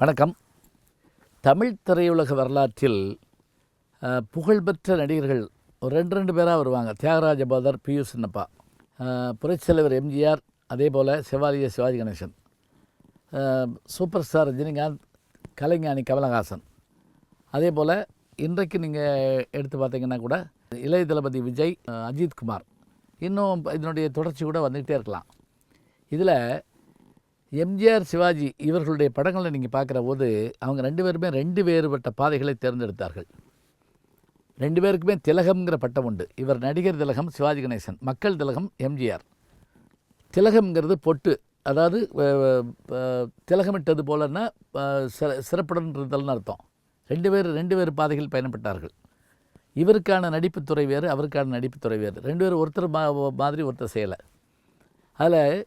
வணக்கம். தமிழ் திரையுலக வரலாற்றில் புகழ்பெற்ற நடிகர்கள் ஒரு ரெண்டு ரெண்டு பேராக வருவாங்க. தியாகராஜ பாதர் பியூ சின்னப்பா. புரட்சித்தலைவர் எம்ஜிஆர் அதே போல் சிவாலிய சிவாஜி கணேசன். சூப்பர் ஸ்டார் ரஜினிகாந்த் கலைஞானி கமலஹாசன். அதே போல் இன்றைக்கு நீங்கள் எடுத்து பார்த்தீங்கன்னா கூட இளைய தளபதி விஜய் அஜித் குமார். இன்னும் இதனுடைய தொடர்ச்சி கூட வந்துக்கிட்டே இருக்கலாம். இதில் எம்ஜிஆர் சிவாஜி இவர்களுடைய படங்களை நீங்கள் பார்க்குற போது அவங்க ரெண்டு பேருமே ரெண்டு வேறுபட்ட பாதைகளை தேர்ந்தெடுத்தார்கள். ரெண்டு பேருக்குமே திலகம்ங்கிற பட்டம் உண்டு. இவர் நடிகர் திலகம் சிவாஜி கணேசன். மக்கள் திலகம் எம்ஜிஆர். திலகம்ங்கிறது பொட்டு. அதாவது திலகமிட்டது போலன்னா சிற- சிறப்புடன் இருந்தல்னு அர்த்தம். ரெண்டு பேர் ரெண்டு பேர் பாதைகள் பயணப்பட்டார்கள். இவருக்கான நடிப்புத்துறை வேறு அவருக்கான நடிப்புத்துறை வேறு. ரெண்டு பேரும் ஒருத்தர் மா மாதிரி ஒருத்தர் செய்யலை. அதில்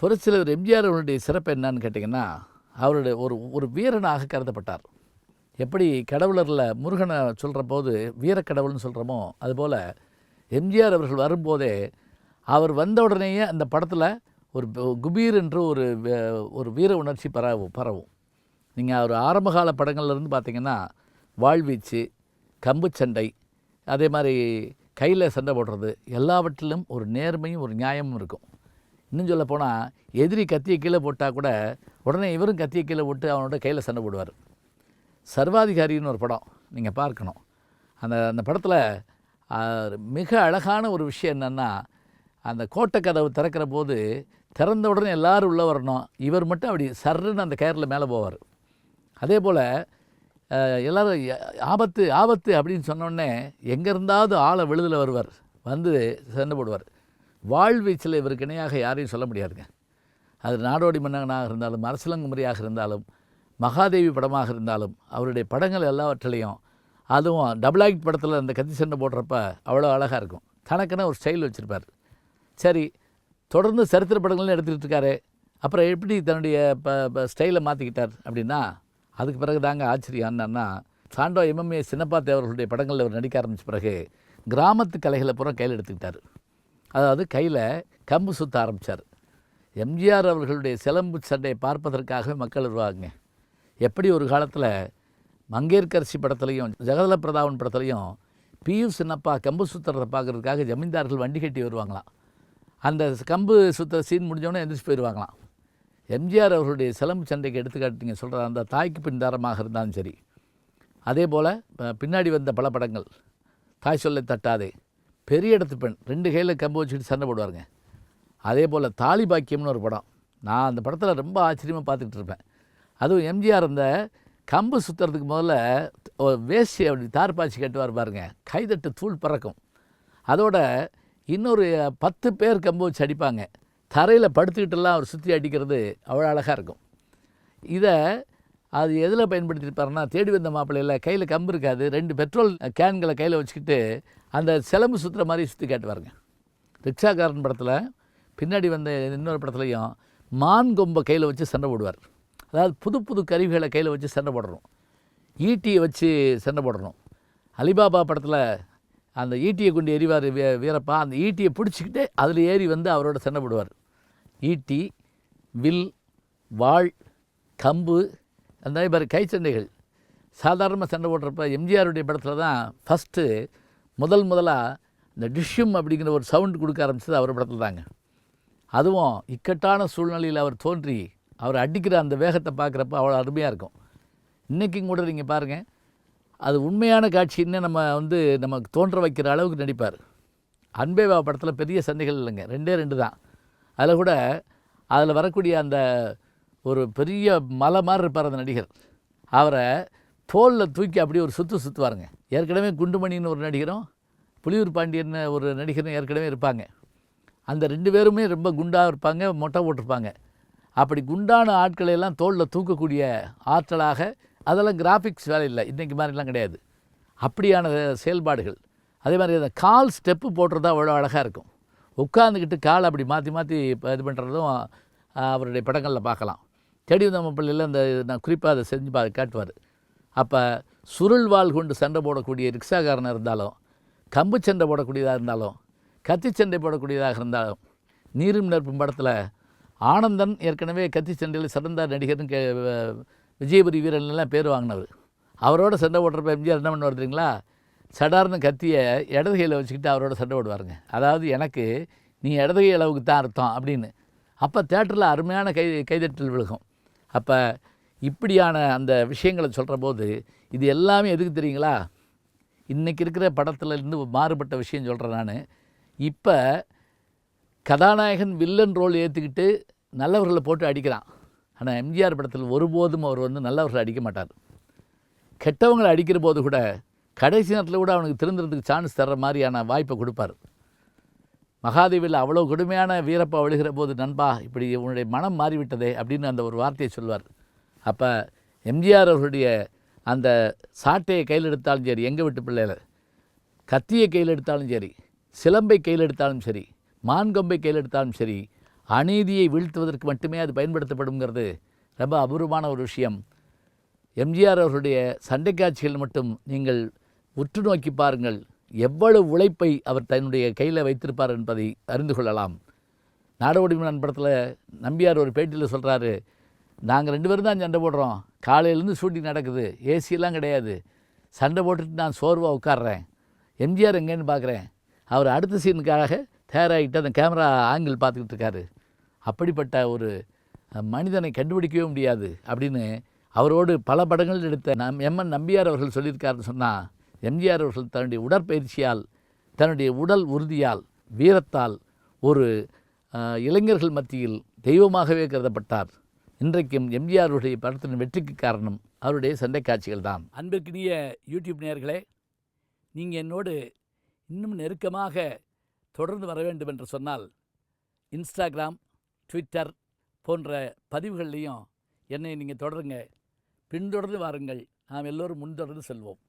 புரட்சித்தலைவர் எம்ஜிஆர் அவருடைய சிறப்பு என்னன்னு கேட்டிங்கன்னா அவருடைய ஒரு ஒரு வீரனாக கருதப்பட்டார். எப்படி கடவுளரில் முருகனை சொல்கிற போது வீரக்கடவுள்னு சொல்கிறோமோ அதுபோல் எம்ஜிஆர் அவர்கள் வரும்போதே அவர் வந்த உடனேயே அந்த படத்தில் ஒரு குபீர் என்று ஒரு ஒரு வீர உணர்ச்சி பரவும் பரவும். நீங்கள் அவர் ஆரம்பகால படங்கள்லேருந்து பார்த்தீங்கன்னா வாழ்வீச்சு கம்பு சண்டை அதே மாதிரி கையில் சண்டை போடுறது எல்லாவற்றிலும் ஒரு நேர்மையும் ஒரு நியாயமும் இருக்கும். இன்னும் சொல்ல போனால் எதிரி கத்தியை கீழே போட்டால் கூட உடனே இவரும் கத்தியை கீழே போட்டு அவனோட கையில் சண்டை போடுவார். சர்வாதிகாரின்னு ஒரு படம் நீங்கள் பார்க்கணும். அந்த அந்த படத்தில் மிக அழகான ஒரு விஷயம் என்னென்னா அந்த கோட்டை கதவு திறக்கிற போது திறந்த உடனே எல்லாரும் உள்ளே வரணும். இவர் மட்டும் அப்படி சர்ருன்னு அந்த கயரில் மேலே போவார். அதே போல் எல்லோரும் ஆபத்து ஆபத்து அப்படின்னு சொன்னோடனே எங்கே இருந்தாவது ஆளை விழுதில் வருவார். வந்து சண்டை போடுவார். வாழ்வீச்சில் இவருக்கு இணையாக யாரையும் சொல்ல முடியாதுங்க. அது நாடோடி மன்னனாக இருந்தாலும் அரசலங்குமரியாக இருந்தாலும் மகாதேவி படமாக இருந்தாலும் அவருடைய படங்கள் எல்லாவற்றிலையும் அதுவும் டபுள் ஆக்ட் படத்தில் அந்த கத்தி சண்டை போடுறப்ப அவ்வளோ அழகாக இருக்கும். தனக்குன்னு ஒரு ஸ்டைல் வச்சுருப்பார். சரி தொடர்ந்து சரித்திர படங்கள்னு எடுத்துக்கிட்டு இருக்காரு. அப்புறம் எப்படி தன்னுடைய ப ஸ்டைலை மாற்றிக்கிட்டார் அப்படின்னா அதுக்கு பிறகு தாங்க ஆச்சரியம் என்னன்னா சாண்டோ எம்எம்ஏ சின்னப்பா தேவர்களுடைய படங்களில் அவர் நடிக்க ஆரம்பித்த பிறகு கிராமத்து கலைகளை பூரா கையில் எடுத்துக்கிட்டார். அதாவது கையில் கம்பு சுத்த ஆரம்பித்தார் எம்ஜிஆர் அவர்களுடைய சிலம்பு சண்டையை பார்ப்பதற்காகவே மக்கள் வருவாங்க. எப்படி ஒரு காலத்தில் மங்கேற்கரசி படத்துலையும் ஜெகதல பிரதாபன் படத்துலையும் பியு சின்னப்பா கம்பு சுத்துறதை பார்க்கறதுக்காக ஜமீன்தார்கள் வண்டி கட்டி வருவாங்களாம். அந்த கம்பு சுத்த சீன் முடிஞ்சோடனே எந்திரிச்சு போயிடுவாங்களாம் எம்ஜிஆர் அவர்களுடைய சிலம்பு சண்டைக்கு எடுத்துக்காட்டு நீங்கள் சொல்கிற அந்த தாய்க்கு பின்தாரமாக இருந்தாலும் சரி. அதே போல் பின்னாடி வந்த பல படங்கள். தாய் சொல்லை தட்டாதே. பெரிய இடத்து பெண் ரெண்டு கையில் கம்பு வச்சுக்கிட்டு சண்டை போடுவாருங்க. அதே போல் தாலி பாக்கியம்னு ஒரு படம். நான் அந்த படத்தில் ரொம்ப ஆச்சரியமாக பார்த்துக்கிட்டு இருப்பேன். அதுவும் எம்ஜிஆர் அந்த கம்பு சுற்றுறதுக்கு முதல்ல ஒரு வேஷ்டி அப்படி தார்பாய்ச்சி கட்டுவார் பாருங்க. கைதட்டு தூள் பறக்கும். அதோட இன்னொரு பத்து பேர் கம்பு வச்சு அடிப்பாங்க. தரையில் படுத்துக்கிட்டெல்லாம் அவர் சுற்றி அடிக்கிறது அவ்வளோ அழகாக இருக்கும். இதை அது எதில் பயன்படுத்தியிருப்பாருன்னா தேடி வந்த மாப்பிள்ளையில் கையில் கம்பு இருக்காது ரெண்டு பெட்ரோல் கேன்களை கையில் வச்சுக்கிட்டு அந்த சிலம்பு சுற்றுற மாதிரி சுற்றி காட்டுவாருங்க. ரிக்ஷாக்காரன் படத்தில் பின்னாடி வந்த இன்னொரு படத்துலையும் மான் கொம்பை கையில் வச்சு சண்டை போடுவார். அதாவது புது புது கருவிகளை கையில் வச்சு சண்டை போடணும் ஈட்டியை வச்சு சண்டை போடணும் அலிபாபா படத்தில் அந்த ஈட்டியை கொண்டு எறிவார் வீ வீரப்பா அந்த ஈட்டியை பிடிச்சிக்கிட்டு அதில் ஏறி வந்து அவரோட சண்டை போடுவார். ஈட்டி வில் வாள் கம்பு அந்த மாதிரி கை சண்டைகள். சாதாரணமாக சண்டை போடுறப்ப எம்ஜிஆருடைய படத்தில் தான் ஃபஸ்ட்டு முதல் முதலாக இந்த டிஷ்யூம் அப்படிங்கிற ஒரு சவுண்ட் கொடுக்க ஆரம்பிச்சது அவர் படத்தில் தாங்க. அதுவும் இக்கட்டான சூழ்நிலையில் அவர் தோன்றி அவர் அடிக்கிற அந்த வேகத்தை பார்க்குறப்ப அவ்வளோ அருமையாக இருக்கும். இன்றைக்கும் கூட நீங்கள் பாருங்கள் அது உண்மையான காட்சின்னு நம்ம வந்து நமக்கு தோன்ற வைக்கிற அளவுக்கு நடிப்பார். அன்பேவா படத்தில் பெரிய சண்டைகள் இல்லைங்க ரெண்டே ரெண்டு தான். அதில் கூட அதில் வரக்கூடிய அந்த ஒரு பெரிய மலை மாதிரி இருப்பார் அந்த நடிகர். அவரை தோலில் தூக்கி அப்படியே ஒரு சுற்று சுற்றுவாருங்க ஏற்கனவே குண்டுமணின்னு ஒரு நடிகரும் புலியூர் பாண்டியன் ஒரு நடிகரும் ஏற்கனவே இருப்பாங்க. அந்த ரெண்டு பேருமே ரொம்ப குண்டாக இருப்பாங்க மொட்டை போட்டிருப்பாங்க. அப்படி குண்டான ஆட்களை எல்லாம் தோளில் தூக்கக்கூடிய ஆற்றலாக அதெல்லாம் கிராஃபிக்ஸ் வேலை இல்லை. இன்றைக்கி மாதிரிலாம் கிடையாது. அப்படியான செயல்பாடுகள். அதே மாதிரி அந்த கால் ஸ்டெப்பு போடுறது அவ்வளோ அழகாக இருக்கும். உட்காந்துக்கிட்டு கால் அப்படி மாற்றி மாற்றி இது பண்ணுறதும் அவருடைய படங்களில் பார்க்கலாம். தேடி வந்த அந்த நான் குறிப்பாக அதை செஞ்சு பா காட்டுவார். அப்போ சுருள் வாள் கொண்டு சண்டை போடக்கூடிய ரிக்ஷாக்காரனாக இருந்தாலும் கம்பு சண்டை போடக்கூடியதாக இருந்தாலும் கத்தி சண்டை போடக்கூடியதாக இருந்தாலும் நீரும் நெருப்பும் படத்தில் ஆனந்தன் ஏற்கனவே கத்தி சண்டையில் சிறந்த நடிகர்னு கே விஜயபுரி வீரன் எல்லாம் பேர் வாங்கினவர். அவரோட சண்டை போடுறப்ப எம்ஜிஆர் என்ன பண்ணுவார் தெரியுங்களா? சடார்னு கத்தியை இடது கையில் வச்சுக்கிட்டு அவரோட சண்டை போடுவாருங்க. அதாவது எனக்கு நீ இடது கை அளவுக்கு தான் அர்த்தம் அப்படின்னு. அப்போ தேட்டரில் அருமையான கை கைதட்டல் விழுகும். அப்போ இப்படியான அந்த விஷயங்களை சொல்கிற போது இது எல்லாமே எதுக்கு தெரியுங்களா? இன்றைக்கி இருக்கிற படத்துல இருந்து மாறுபட்ட விஷயம் சொல்கிறேன் நான். இப்போ கதாநாயகன் வில்லன் ரோல் ஏற்றுக்கிட்டு நல்லவர்களை போட்டு அடிக்கிறான். ஆனால் எம்ஜிஆர் படத்தில் ஒருபோதும் அவர் வந்து நல்லவர்களை அடிக்க மாட்டார். கெட்டவங்களை அடிக்கிற போது கூட கடைசி நேரத்தில் கூட அவனுக்கு திருந்துறதுக்கு சான்ஸ் தர்ற மாதிரியான வாய்ப்பை கொடுப்பார். மகாதேவியில் அவ்வளோ கொடுமையான வீரப்பா விழுகிற போது நண்பா இப்படி உன்னுடைய மனம் மாறிவிட்டதே அப்படின்னு அந்த ஒரு வார்த்தையை சொல்வார். அப்போ எம்ஜிஆர் அவர்களுடைய அந்த சாட்டையை கையில் எடுத்தாலும் சரி எங்கள் வீட்டு பிள்ளையில் கத்தியை கையில் எடுத்தாலும் சரி சிலம்பை கையில் எடுத்தாலும் சரி மான்கொம்பை கையில் எடுத்தாலும் சரி அநீதியை வீழ்த்துவதற்கு மட்டுமே அது பயன்படுத்தப்படுங்கிறது ரொம்ப அபூர்வமான ஒரு விஷயம். எம்ஜிஆர் அவர்களுடைய சண்டை காட்சிகள் மட்டும் நீங்கள் உற்று நோக்கி பாருங்கள். எவ்வளவு உழைப்பை அவர் தன்னுடைய கையில் வைத்திருப்பார் என்பதை அறிந்து கொள்ளலாம். நாடோடி மன்னன் படத்தில் நம்பியார் ஒரு பேட்டியில் சொல்கிறாரு நாங்கள் ரெண்டு பேரும் தான் சண்டை போடுறோம். காலையிலேருந்து ஷூட்டிங் நடக்குது. ஏசியெல்லாம் கிடையாது. சண்டை போட்டுட்டு நான் சோர்வாக உட்காடுறேன் எம்ஜிஆர் எங்கேன்னு பார்க்குறேன் அவர் அடுத்த சீனுக்காக தயாராகிட்டு அந்த கேமரா ஆங்கிள் பார்த்துக்கிட்டு இருக்காரு. அப்படிப்பட்ட ஒரு மனிதனை கண்டுபிடிக்கவே முடியாது அப்படின்னு அவரோடு பல படங்கள் எடுத்த நம் எம்என் நம்பியார் அவர்கள் சொல்லியிருக்காருன்னு சொன்னால் எம்ஜிஆர் அவர்கள் தன்னுடைய உடற்பயிற்சியால் தன்னுடைய உடல் உறுதியால் வீரத்தால் ஒரு இளைஞர்கள் மத்தியில் தெய்வமாகவே கருதப்பட்டார். இன்றைக்கும் எம்ஜிஆர் படத்தின் வெற்றிக்கு காரணம் அவருடைய சண்டை காட்சிகள் தான். அன்பிற்கினிய யூடியூப் நேயர்களே நீங்கள் என்னோடு இன்னும் நெருக்கமாக தொடர்ந்து வர வேண்டும் என்று சொன்னால் இன்ஸ்டாகிராம் ட்விட்டர் போன்ற பதிவுகள்லையும் என்னை நீங்கள் தொடருங்க. பின்தொடர்ந்து வாருங்கள். நாம் எல்லோரும் முன்தொடர்ந்து செல்வோம்.